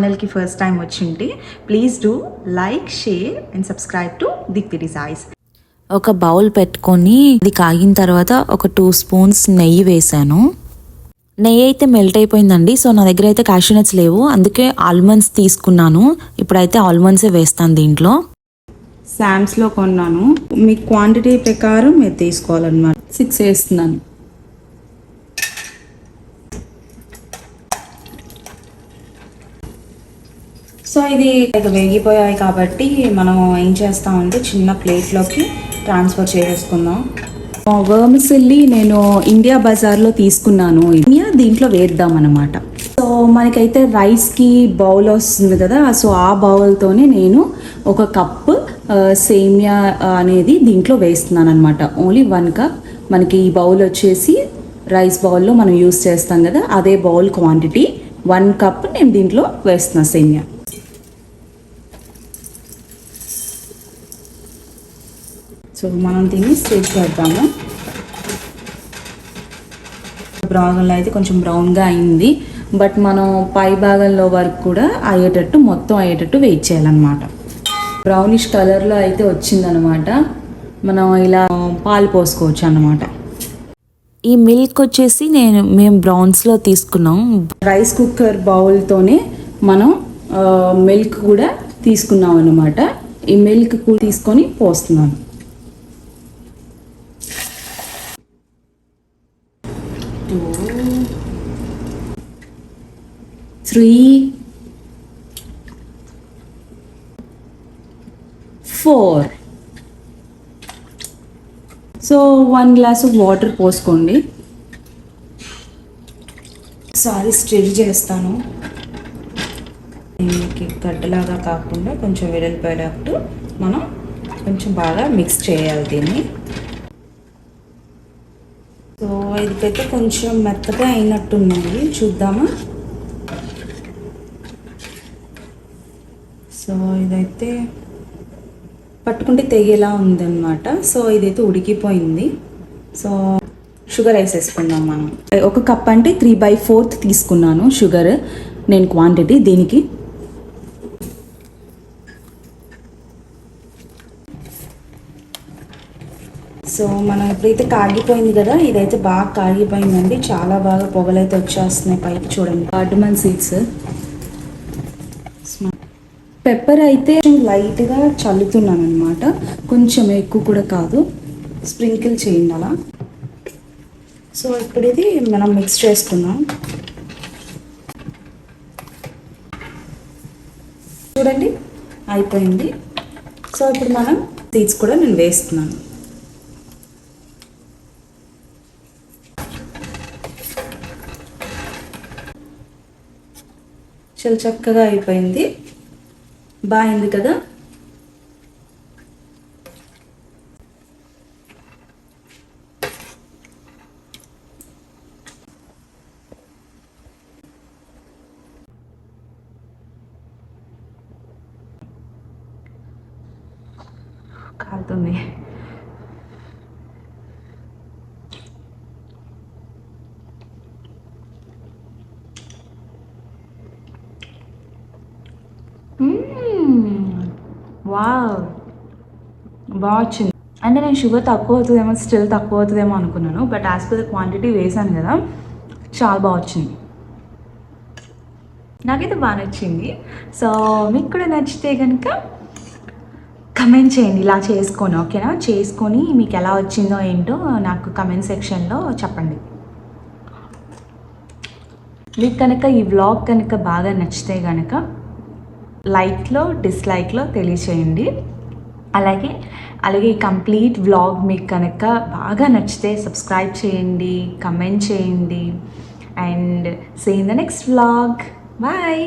ఛానల్కి first time వచ్చింటే please do like share and subscribe to దిక్తి designs ఒక bowl పెట్టుకొని అది కాగిన తర్వాత ఒక టూ స్పూన్స్ నెయ్యి వేసాను నెయ్యి అయితే మెల్ట్ అయిపోయిందండి సో నా దగ్గర అయితే క్యాషూ నట్స్ లేవు అందుకే ఆల్మండ్స్ తీసుకున్నాను. ఇప్పుడైతే ఆల్మండ్సే వేస్తాను దీంట్లో. శామ్స్లో కొన్నాను. మీ క్వాంటిటీ ప్రకారం మీరు తీసుకోవాలన్నమాట. సిక్స్ వేస్తున్నాను. సో ఇది ఇక వేగిపోయాయి కాబట్టి మనం ఏం చేస్తామంటే చిన్న ప్లేట్లోకి ట్రాన్స్ఫర్ చేసేసుకుందాం. వర్మసిల్లి నేను ఇండియా బజార్లో తీసుకున్నాను. ఇండియా దీంట్లో వేద్దాం అనమాట సో మనకైతే రైస్కి బౌల్ వస్తుంది కదా సో ఆ బౌల్తోనే నేను ఒక కప్ సేమియా అనేది దీంట్లో వేస్తున్నాను అనమాట ఓన్లీ వన్ కప్. మనకి ఈ బౌల్ వచ్చేసి రైస్ బౌల్లో మనం యూస్ చేస్తాం కదా అదే బౌల్ క్వాంటిటీ. వన్ కప్ నేను దీంట్లో వేస్తున్నా సేమియా. సో మనం దీన్ని స్టేజ్ చేద్దాము. బ్రౌన్లో అయితే కొంచెం బ్రౌన్గా అయింది. బట్ మనం పై భాగంలో వరకు కూడా అయ్యేటట్టు మొత్తం అయ్యేటట్టు వెయిట్ చేయాలన్నమాట. బ్రౌనిష్ కలర్లో అయితే వచ్చిందనమాట మనం ఇలా పాలు పోసుకోవచ్చు అన్నమాట. ఈ మిల్క్ వచ్చేసి నేను మేము బ్రౌన్స్లో తీసుకున్నాం. రైస్ కుక్కర్ బౌల్తోనే మనం మిల్క్ కూడా తీసుకున్నాం అనమాట ఈ మిల్క్ కూడా తీసుకొని పోస్తున్నాను. Three four so one glass of water పోసుకోండి. సారీ స్టిల్ చేస్తాను. దీనికి గడ్డలాగా కాకుండా కొంచెం విడలిపోయేటప్పుడు మనం కొంచెం బాగా మిక్స్ చేయాలి దీన్ని. ఇదికైతే కొంచెం మెత్తగా అయినట్టున్నాయి. చూద్దామా? సో ఇదైతే పట్టుకుంటే తెగేలా ఉందన్నమాట. సో ఇదైతే ఉడికిపోయింది. సో షుగర్ వేసేసుకుందాం మనం. ఒక కప్ అంటే త్రీ బై ఫోర్త్ తీసుకున్నాను షుగర్. నేను క్వాంటిటీ దీనికి సో మనం ఇప్పుడైతే కాగిపోయింది కదా ఇదైతే బాగా కాగిపోయిందండి. చాలా బాగా పొగలైతే వచ్చేస్తున్నాయి పైకి చూడండి. కార్డమన్ సీడ్స్. పెప్పర్ అయితే లైట్గా చల్లుతున్నాను అనమాట కొంచెం ఎక్కువ కూడా కాదు. స్ప్రింకిల్ చేయండి అలా. సో ఇప్పుడు ఇది మనం మిక్స్ చేసుకుందాం. చూడండి అయిపోయింది. సో ఇప్పుడు మనం సీడ్స్ కూడా నేను వేస్తున్నాను. చాలా చక్కగా అయిపోయింది. బాగుంది కదా? కాలుతుంది. వావ్. బాగా వచ్చింది. అంటే నేను షుగర్ తక్కువ అవుతుందేమో స్టిల్ తక్కువ అవుతుందేమో అనుకున్నాను but as per the quantity వేసాను కదా చాలా బాగా వచ్చింది. నాకైతే బాగా నచ్చింది. సో మీకు కూడా నచ్చితే కనుక కమెంట్ చేయండి. ఇలా చేసుకొని ఓకేనా? చేసుకొని మీకు ఎలా వచ్చిందో ఏంటో నాకు కమెంట్ సెక్షన్లో చెప్పండి. మీకు కనుక ఈ వ్లాగ్ కనుక బాగా నచ్చితే కనుక లైక్లో డిస్లైక్లో తెలియచేయండి. అలాగే అలాగే ఈ కంప్లీట్ వ్లాగ్ మీకు కనుక బాగా నచ్చితే సబ్స్క్రైబ్ చేయండి కమెంట్ చేయండి and see in the next vlog bye